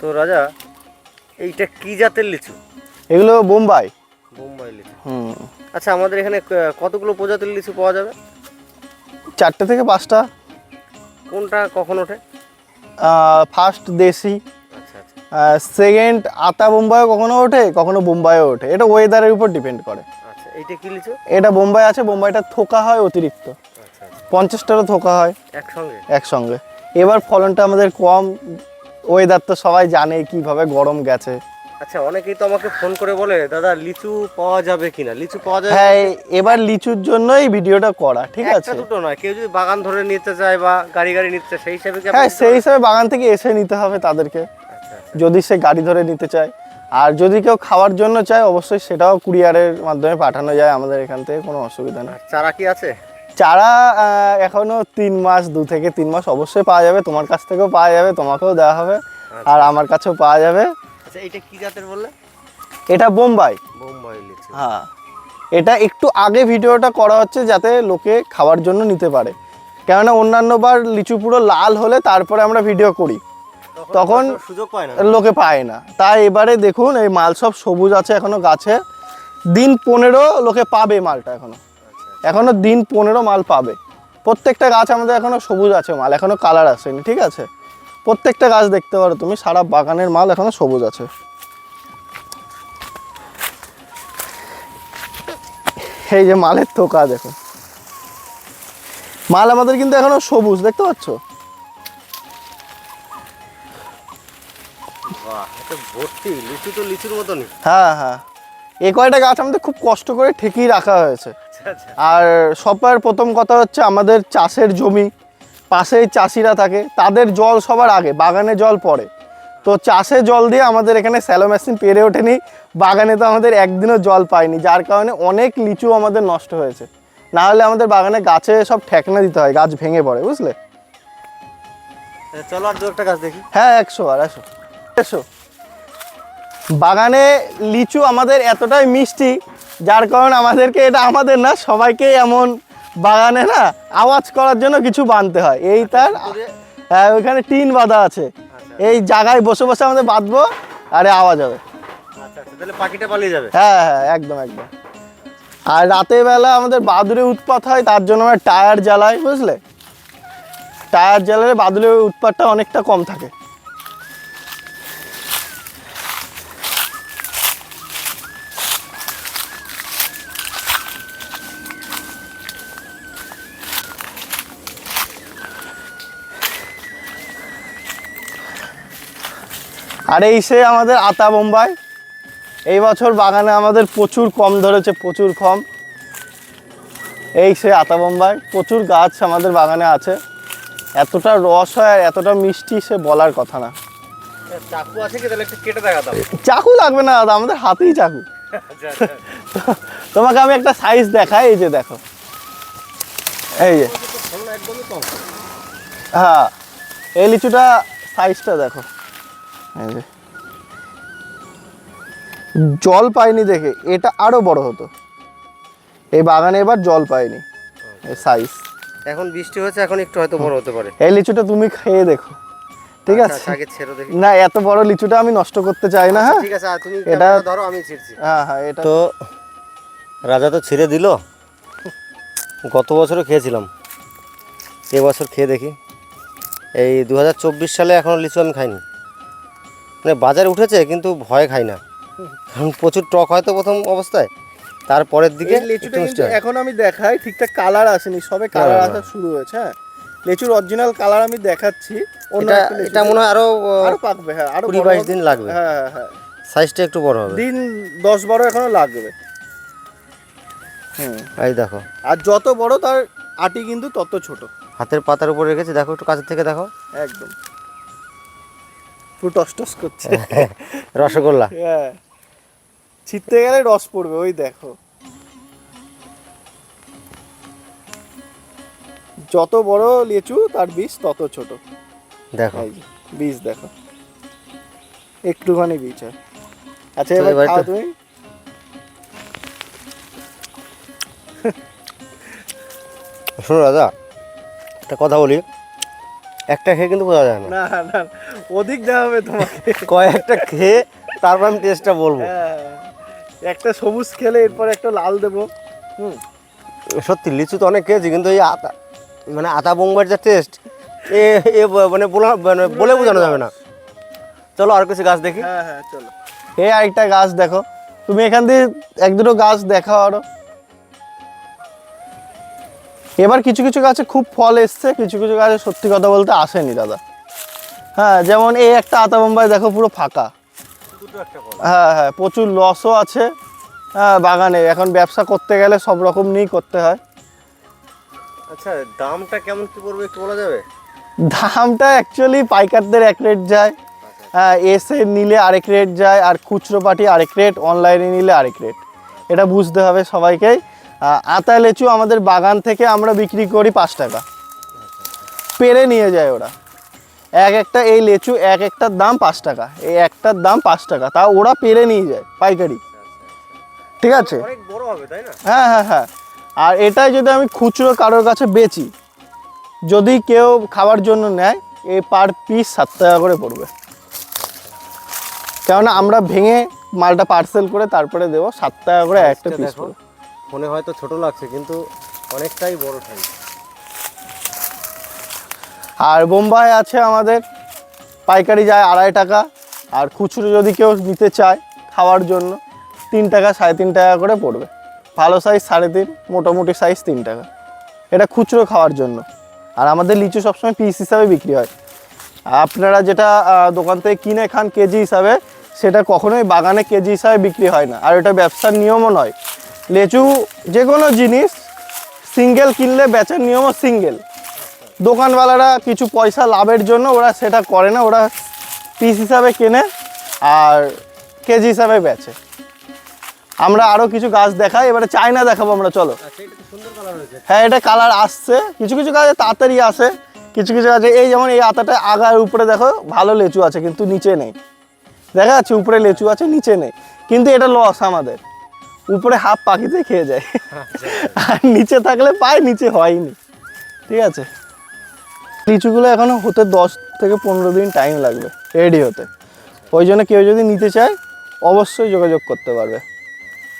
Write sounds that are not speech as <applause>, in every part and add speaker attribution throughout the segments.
Speaker 1: তো রাজা এইটা কি জাতের লিচু?
Speaker 2: এগুলো বোম্বাই।
Speaker 1: বোম্বাই লিচু।
Speaker 2: হুম।
Speaker 1: আচ্ছা আমাদের এখানে কতগুলো প্রজাতির লিচু পাওয়া যাবে?
Speaker 2: চারটে থেকে পাঁচটা।
Speaker 1: কোনটা কখন ওঠে?
Speaker 2: ফার্স্ট দেশি।
Speaker 1: আচ্ছা আচ্ছা।
Speaker 2: সেকেন্ড আতা বোম্বাইও কখনো ওঠে কখনো বোম্বাইও ওঠে। এটা ওয়েদারের উপর ডিপেন্ড করে।
Speaker 1: আচ্ছা এইটা কি লিচু?
Speaker 2: এটা বোম্বাই আছে বোম্বাইটা থোকা হয় অতিরিক্ত।
Speaker 1: আচ্ছা আচ্ছা।
Speaker 2: পঞ্চাশটারও থোকা হয়।
Speaker 1: একসঙ্গে?
Speaker 2: একসঙ্গে। এবার ফলনটা আমাদের কম ওয়েদার তো সবাই জানে কীভাবে গরম গেছে।
Speaker 1: আচ্ছা অনেকেই তো আমাকে ফোন করে বলে দাদা লিচু পাওয়া যাবে কিনা? লিচু পাওয়া যাবে
Speaker 2: হ্যাঁ এবার লিচুর জন্যই ভিডিওটা করা ঠিক আছে?
Speaker 1: দুটো নয় কেউ যদি বাগান ধরে নিতে চায় বা গাড়ি গাড়ি নিতে চায় সেই হিসাবে
Speaker 2: হ্যাঁ সেই হিসাবে বাগান থেকে এসে নিতে হবে তাদেরকে?
Speaker 1: আচ্ছা আচ্ছা।
Speaker 2: যদি সে গাড়ি ধরে নিতে চায়। আর যদি কেউ খাওয়ার জন্য চায় অবশ্যই সেটাও কুরিয়ারের মাধ্যমে পাঠানো যায় আমাদের এখান থেকে কোনো অসুবিধা নেই।
Speaker 1: চারা কি আছে?
Speaker 2: চারা আহ, এখনও তিন মাস দু থেকে তিন মাস অবশ্যই পাওয়া যাবে। তোমার কাছ থেকেও পাওয়া যাবে তোমাকেও দেওয়া হবে। আর আমার কাছেও পাওয়া যাবে।
Speaker 1: আচ্ছা এইটা কি জাতের বললে?
Speaker 2: এটা বোম্বাই।
Speaker 1: বোম্বাই
Speaker 2: হ্যাঁ। এটা একটু আগে ভিডিওটা করা হচ্ছে যাতে লোকে খাওয়ার জন্য নিতে পারে। কেননা অন্যান্য বার লিচু পুরো লাল হলে তারপরে আমরা ভিডিও করি। তখন
Speaker 1: সুযোগ পায় না।
Speaker 2: লোকে পায় না। তাই এবারে দেখুন এই মাল সব সবুজ আছে এখনও গাছে। দিন পনেরো লোকে পাবে মালটা
Speaker 1: এখনও।
Speaker 2: এখনও দিন পনেরো মাল পাবে। প্রত্যেকটা গাছ আমাদের এখনও সবুজ আছে মাল এখনও কালার আসেনি ঠিক আছে? প্রত্যেকটা গাছ দেখতে পারো তুমি সারা বাগানের মাল এখনও সবুজ আছে। এই যে মালের থোকা দেখো। মাল আমাদের কিন্তু এখনও সবুজ দেখতে পাচ্ছ? হ্যাঁ হ্যাঁ। এ কয়টা গাছ আমাদের খুব কষ্ট করে ঠেকিয়ে রাখা হয়েছে। আর সবার প্রথম কথা হচ্ছে আমাদের চাষের জমি। পাশেই চাষিরা থাকে তাদের জল সবার আগে বাগানে জল পড়ে। তো চাষে জল দিয়ে আমাদের এখানে স্যালো মেশিন পেরে ওঠেনি বাগানে তো আমাদের একদিনও জল পায়নি যার কারণে অনেক লিচু আমাদের নষ্ট হয়েছে। না হলে আমাদের বাগানে গাছে সব ঠেকনা দিতে হয় গাছ ভেঙে পড়ে বুঝলে?
Speaker 1: চলো আর দু একটা গাছ দেখি।
Speaker 2: হ্যাঁ একশো আর একশো। এসো বাগানে লিচু আমাদের এতটাই মিষ্টি যার কারণে আমাদেরকে এটা আমাদের না সবাইকে এমন বাগানে না আওয়াজ করার জন্য কিছু বাঁধতে হয়। এই তার হ্যাঁ ওইখানে টিন বাঁধা আছে। এই জায়গায় বসে বসে আমাদের বাঁধবো আরে আওয়াজ হবে।
Speaker 1: আচ্ছা আচ্ছা তাহলে পাখিটা পালিয়ে যাবে।
Speaker 2: হ্যাঁ হ্যাঁ একদম একদম। আর রাতের বেলা আমাদের বাদুড়ে উৎপাত হয় তার জন্য আমরা টায়ার জ্বালাই বুঝলে? টায়ার জ্বালালে বাদুড়ের উৎপাতটা অনেকটা কম থাকে। আর এই সে আমাদের আতা বোম্বাই। এই বছর বাগানে আমাদের প্রচুর কম ধরেছে প্রচুর কম। এই সে আতা বোম্বাই প্রচুর গাছ আমাদের বাগানে আছে। এতটা রস হয় আর এতটা মিষ্টি সে বলার কথা না।
Speaker 1: চাকু আছে কি? তাহলে একটু কেটে দেখাতাম
Speaker 2: চাকু লাগবে না দাদা আমাদের হাতেই চাকু।
Speaker 1: আচ্ছা আচ্ছা।
Speaker 2: তোমাকে আমি একটা সাইজ দেখাই এই যে দেখো। এই যে। হ্যাঁ এই লিচুটা সাইজটা দেখো। জল পাইনি দেখে এটা আরও বড় হতো। এই বাগানে এবার জল পাইনি এই সাইজ
Speaker 1: এখন বৃষ্টি হয়েছে এখন একটু হয়তো বড় হতে পারে।
Speaker 2: এই লিচুটা তুমি খেয়ে দেখো ঠিক
Speaker 1: আচ্ছা,
Speaker 2: আছে?
Speaker 1: আচ্ছা, আগে ছেড়ে দেখি।
Speaker 2: না এত বড় লিচুটা আমি নষ্ট করতে চাই না হ্যাঁ?
Speaker 1: ঠিক আছে তুমি
Speaker 2: এটা-
Speaker 1: ধরো আমি ছিড়ছি।
Speaker 2: হ্যাঁ হ্যাঁ এটা
Speaker 1: তো রাজা তো ছিঁড়ে দিল। গত বছরও খেয়েছিলাম। এবছর খেয়ে দেখি। এই দুহাজার চব্বিশ সালে এখনও লিচু আমি খাইনি। মানে বাজারে উঠেছে কিন্তু ভয় খাই না। কারণ প্রচুর টক হয়তো প্রথম অবস্থায়। তারপরের দিকে হয়।
Speaker 2: এখন আমি দেখাই ঠিকঠাক কালার আসেনি সবে কালার। আসা শুরু হয়েছে হ্যাঁ। লিচুর অরিজিনাল কালার আমি দেখাচ্ছি
Speaker 1: এটা মনে হয় আরও
Speaker 2: আরও পাকবে হ্যাঁ আরও
Speaker 1: কুড়ি বাইশ দিন লাগবে।
Speaker 2: হ্যাঁ হ্যাঁ, হ্যাঁ।
Speaker 1: সাইজটা একটু বড় হবে।
Speaker 2: দিন দশ বারো এখনও লাগবে। হুম।
Speaker 1: এই দেখো।
Speaker 2: আর যত বড় তার আটি কিন্তু তত ছোট।
Speaker 1: হাতের পাতার উপর রেখেছি দেখো একটু কাছের থেকে দেখো।
Speaker 2: একদম। পুরো টস টস করছে। <laughs>
Speaker 1: রসগোল্লা।
Speaker 2: হ্যাঁ। ছিটতে গেলে রস পড়বে ওই দেখো। যত বড় লিচু তার বীজ তত ছোট।
Speaker 1: দেখো।
Speaker 2: বীজ দেখো। একটুখানি বীজ হয়। আচ্ছা এবার
Speaker 1: এবার
Speaker 2: খাও তুমি।
Speaker 1: শোনো দাদা একটা কথা বলি। একটা খেয়ে কিন্তু বোঝা যায় না
Speaker 2: না না। অধিক দেওয়া হবে তোমাকে।
Speaker 1: কয়েকটা খেয়ে তারপর আমি টেস্টটা বলব।
Speaker 2: হ্যাঁ। একটা সবুজ খেলে এরপর একটা লাল দেবো। হুম।
Speaker 1: সত্যি লিচু তো অনেক খেয়েছি কিন্তু এই আতা মানে আতা বোম্বার যা টেস্ট এ এ মানে বলা মানে বলে বোঝানো যাবে না। চলো আর কিছু গাছ দেখি।
Speaker 2: হ্যাঁ হ্যাঁ চলো। এ আরেকটা গাছ দেখো। তুমি এখান দিয়ে এক দুটো গাছ দেখাও আরও। এবার কিছু কিছু গাছে খুব ফল এসছে কিছু কিছু গাছে সত্যি কথা বলতে আসেনি দাদা। হ্যাঁ যেমন এই একটা আতা বোম্বাই দেখো পুরো ফাঁকা। হ্যাঁ হ্যাঁ প্রচুর লসও আছে। হ্যাঁ বাগানে এখন ব্যবসা করতে গেলে সব রকম নিয়েই করতে হয়।
Speaker 1: আচ্ছা দামটা কেমন কি পড়বে একটু বলা যাবে?
Speaker 2: দামটা অ্যাকচুয়ালি পাইকারদের এক রেট যায়। হ্যাঁ এসে নিলে আরেক রেট যায় আর খুচরো পাটি আরেক রেট অনলাইনে নিলে আরেক রেট এটা বুঝতে হবে সবাইকেই আতা লেচু আমাদের বাগান থেকে আমরা বিক্রি করি পাঁচ টাকা। পেরে নিয়ে যায় ওরা। এক একটা এই লেচু এক একটার দাম পাঁচ টাকা এই একটার দাম পাঁচ টাকা তা ওরা পেরে নিয়ে যায় পাইকারি। ঠিক আছে? হ্যাঁ হ্যাঁ হ্যাঁ। আর এটাই যদি আমি খুচরো কারোর কাছে বেচি যদি কেউ খাওয়ার জন্য নেয় এই পার পিস সাত টাকা করে পড়বে। কেননা আমরা ভেঙে মালটা পার্সেল করে তারপরে দেবো সাত টাকা করে একটা পিস।
Speaker 1: ফোনে হয়তো ছোট লাগছে কিন্তু অনেকটাই বড় সাইজ।
Speaker 2: আর বোম্বাই আছে আমাদের, পাইকারি যায় আড়াই টাকা, আর খুচরো যদি কেউ নিতে চায় খাওয়ার জন্য, তিন টাকা, সাড়ে তিন টাকা করে পড়বে। ভালো সাইজ সাড়ে তিন, মোটামুটি সাইজ তিন টাকা। এটা খুচরো খাওয়ার জন্য। আর আমাদের লিচু সবসময় পিস হিসাবে বিক্রি হয়। আপনারা যেটা দোকান থেকে কিনে খান কেজি হিসাবে, সেটা কখনোই বাগানে কেজি হিসাবে বিক্রি হয় না। আর এটা ব্যবসার নিয়মও নয়। লেচু যে কোনো জিনিস সিঙ্গেল কিনলে বেচার নিয়মও সিঙ্গেল দোকানওয়ালারা কিছু পয়সা লাভের জন্য ওরা সেটা করে না ওরা পিস হিসাবে কেনে আর কেজি হিসাবে বেচে। আমরা আরও কিছু গাছ দেখাই এবারে চায়না দেখাবো আমরা চলো।
Speaker 1: আচ্ছা
Speaker 2: হ্যাঁ এটা কালার আসছে। কিছু কিছু গাছে তাড়াতাড়ি আসে কিছু কিছু গাছে এই যেমন এই আতাটা আগার উপরে দেখো ভালো লেচু আছে কিন্তু নিচে নেই। দেখা যাচ্ছে উপরে লেচু আছে নিচে নেই। কিন্তু এটা লস আমাদের। উপরে হাফ পাখিতে খেয়ে যায়। আর নিচে থাকলে পায় নিচে হয়নি। ঠিক আছে? লিচুগুলো এখনও হতে দশ থেকে পনেরো দিন টাইম লাগবে রেডি হতে। ওই জন্য কেউ যদি নিতে চায় অবশ্যই যোগাযোগ করতে পারবে।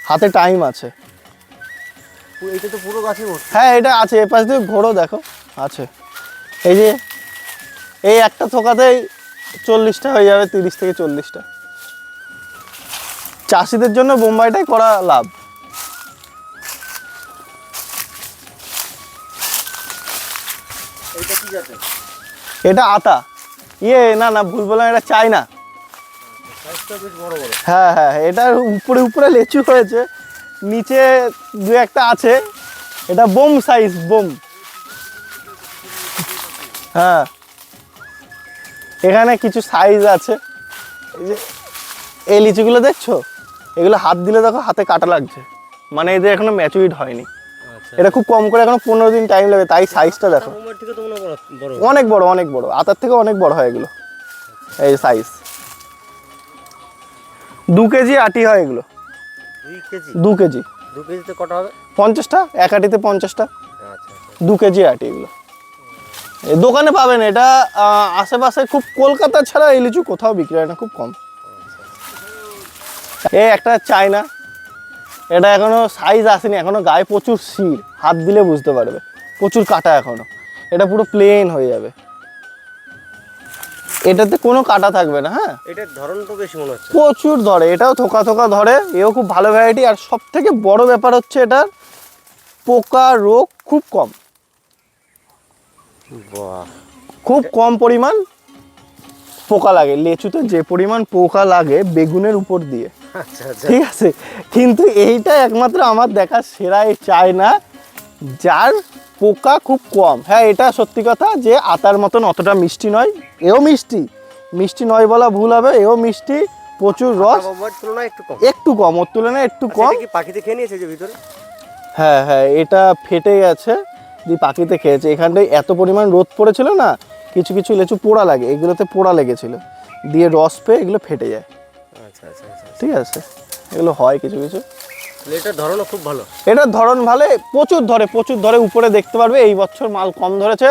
Speaker 2: হাতে টাইম আছে।
Speaker 1: এটা তো পুরো ভর্তি।
Speaker 2: হ্যাঁ এটা আছে এ পাশ দিয়ে ঘোরো দেখো আছে। এই যে এই একটা থোকাতেই চল্লিশটা হয়ে যাবে তিরিশ থেকে চল্লিশটা। চাষিদের জন্য বোম্বাইটাই করা লাভ।
Speaker 1: এটা
Speaker 2: আতা। ইয়ে না না, ভুল বললাম, এটা চায়না। হ্যাঁ হ্যাঁ এটার উপরে উপরে লেচু হয়েছে। নিচে দু একটা আছে। এটা বোম সাইজ বোম। হ্যাঁ। এখানে কিছু সাইজ আছে। এই যে, এই লিচুগুলো দেখছ? এগুলো হাত দিলে দেখো হাতে কাটা লাগছে। মানে এদের এখনও ম্যাচুরিড হয়নি। এটা খুব কম করে এখনও পনেরো দিন টাইম লাগে তাই সাইজটা দেখো। অনেক বড় অনেক বড়। আতার থেকে অনেক বড় হয় এগুলো। এই সাইজ দু কেজি আটি হয় এগুলো। দু কেজি।
Speaker 1: দু কেজিতে কটা হবে?
Speaker 2: পঞ্চাশটা? এক আটিতে পঞ্চাশটা।
Speaker 1: আচ্ছা আচ্ছা।
Speaker 2: দু কেজি আটি এগুলো। দোকানে পাবেন। এটা আশেপাশে খুব কলকাতা ছাড়া এই লিচু কোথাও বিক্রি হয় না খুব কম। এ একটা চায়না। এটা এখনও সাইজ আসেনি এখনও গায়ে প্রচুর শির। হাত দিলে বুঝতে পারবে। প্রচুর কাটা এখনও। এটা পুরো প্লেন হয়ে যাবে। এটাতে কোনো কাটা থাকবে না হ্যাঁ?
Speaker 1: এটার ধরন তো বেশি মনে হচ্ছে।
Speaker 2: প্রচুর ধরে। এটাও থোকা থোকা ধরে। এও খুব ভালো ভ্যারাইটি আর সব থেকে বড় ব্যাপার হচ্ছে এটার পোকা রোগ খুব কম।
Speaker 1: বাহ।
Speaker 2: খুব কম পরিমাণ পোকা লাগে। লেচুতে যে পরিমাণ পোকা লাগে বেগুনের উপর দিয়ে। ঠিক আছে কিন্তু এইটা একমাত্র আমার দেখা সেরা এই চায়না যার পোকা খুব কম। হ্যাঁ এটা সত্যি কথা যে আতার মতন অতটা মিষ্টি নয় এও মিষ্টি। মিষ্টি নয় বলা ভুল হবে এও মিষ্টি প্রচুর রস।
Speaker 1: একটু কম।
Speaker 2: ওর তুলনায় একটু
Speaker 1: আচ্ছা,
Speaker 2: কম।
Speaker 1: পাখিতে খেয়ে নিয়েছে যে ভিতরে?
Speaker 2: হ্যাঁ হ্যাঁ এটা ফেটে গেছে দিয়ে পাখিতে খেয়েছে। এখানটায় এত পরিমাণ রোদ পড়েছিল না কিছু কিছু লেচু পোড়া লাগে এগুলোতে পোড়া লেগেছিল। দিয়ে রস পেয়ে এগুলো ফেটে যায়।
Speaker 1: আচ্ছা আচ্ছা আচ্ছা।
Speaker 2: ঠিক আছে? এগুলো হয় কিছু কিছু।
Speaker 1: এটার ধরনও খুব ভালো।
Speaker 2: এটার ধরন ভালো প্রচুর ধরে প্রচুর ধরে উপরে দেখতে পারবে এই বছর মাল কম ধরেছে।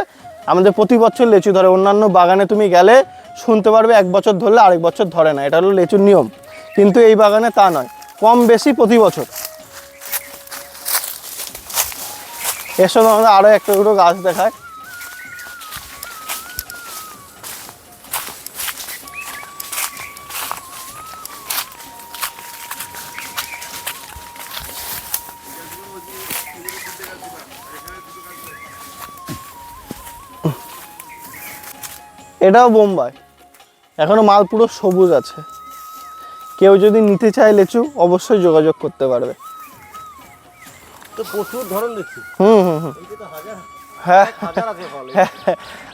Speaker 2: আমাদের প্রতি বছর লেচু ধরে অন্যান্য বাগানে তুমি গেলে শুনতে পারবে এক বছর ধরলে আরেক বছর ধরে না এটা হলো লেচুর নিয়ম। কিন্তু এই বাগানে তা নয় কম বেশি প্রতি বছর। এর সঙ্গে আমাদের আরও একটা দুটো গাছ দেখায়। এটাও বোম্বাই। এখনও মাল পুরো সবুজ আছে। কেউ যদি নিতে চায় লেচু অবশ্যই যোগাযোগ করতে পারবে।
Speaker 1: তো প্রচুর ধরন
Speaker 2: হুম হুম হুম।
Speaker 1: এই যে তো
Speaker 2: হ্যাঁ।
Speaker 1: আছে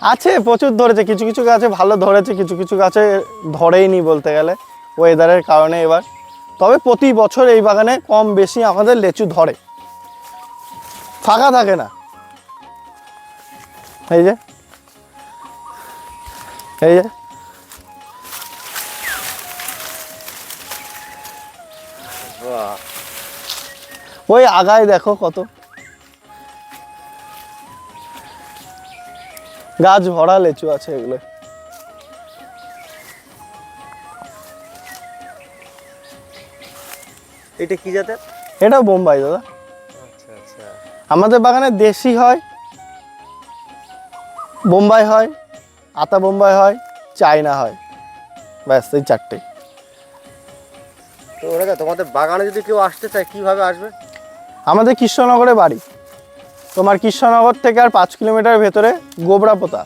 Speaker 2: আছে প্রচুর ধরেছে। কিছু কিছু গাছে ভালো ধরেছে কিছু কিছু গাছে ধরেই নি বলতে গেলে। ওয়েদারের কারণে এবার। তবে প্রতি বছর এই বাগানে কম বেশি আমাদের লেচু ধরে। ফাঁকা থাকে না। এই যে। এই যে। ওই আগায় দেখো কত। গাছ ভরা লেচু আছে এগুলো।
Speaker 1: এটা কি জাতের?
Speaker 2: এটাও বোম্বাই দাদা।
Speaker 1: আচ্ছা আচ্ছা।
Speaker 2: আমাদের বাগানে দেশি হয় বোম্বাই হয়। আতা বোম্বাই হয় চায়না হয়। ব্যাস এই চারটে।
Speaker 1: তো ওরা তোমাদের বাগানে যদি কেউ আসতে চায় কীভাবে আসবে?
Speaker 2: আমাদের কৃষ্ণনগরে বাড়ি। তোমার কৃষ্ণনগর থেকে আর পাঁচ কিলোমিটার ভেতরে গোবরাপোতা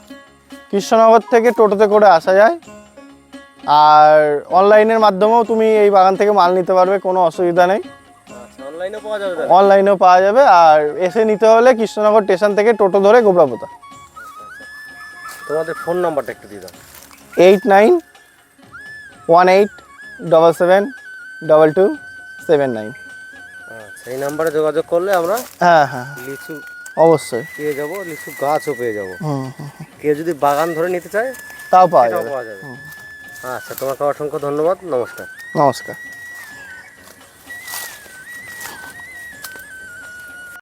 Speaker 2: কৃষ্ণনগর থেকে টোটোতে করে আসা যায়। আর অনলাইনের মাধ্যমেও তুমি এই বাগান থেকে মাল নিতে পারবে কোনো অসুবিধা নেই।
Speaker 1: আচ্ছা অনলাইনে পাওয়া যাবে
Speaker 2: অনলাইনেও পাওয়া যাবে আর এসে নিতে হলে কৃষ্ণনগর স্টেশন থেকে টোটো ধরে গোবরাপোতা
Speaker 1: তোমাদের ফোন নাম্বারটা একটু দিয়ে দাও।
Speaker 2: Eight nine one eight double seven double two seven nine.
Speaker 1: আচ্ছা এই নাম্বারে যোগাযোগ করলে আমরা
Speaker 2: হ্যাঁ হ্যাঁ।
Speaker 1: লিচু
Speaker 2: অবশ্যই।
Speaker 1: পেয়ে যাব লিচু গাছও পেয়ে যাব। কেউ যদি বাগান ধরে নিতে চায়
Speaker 2: তাও পাওয়া যাবে।
Speaker 1: পাওয়া যাবে। আচ্ছা তোমাকে অসংখ্য ধন্যবাদ নমস্কার।
Speaker 2: নমস্কার।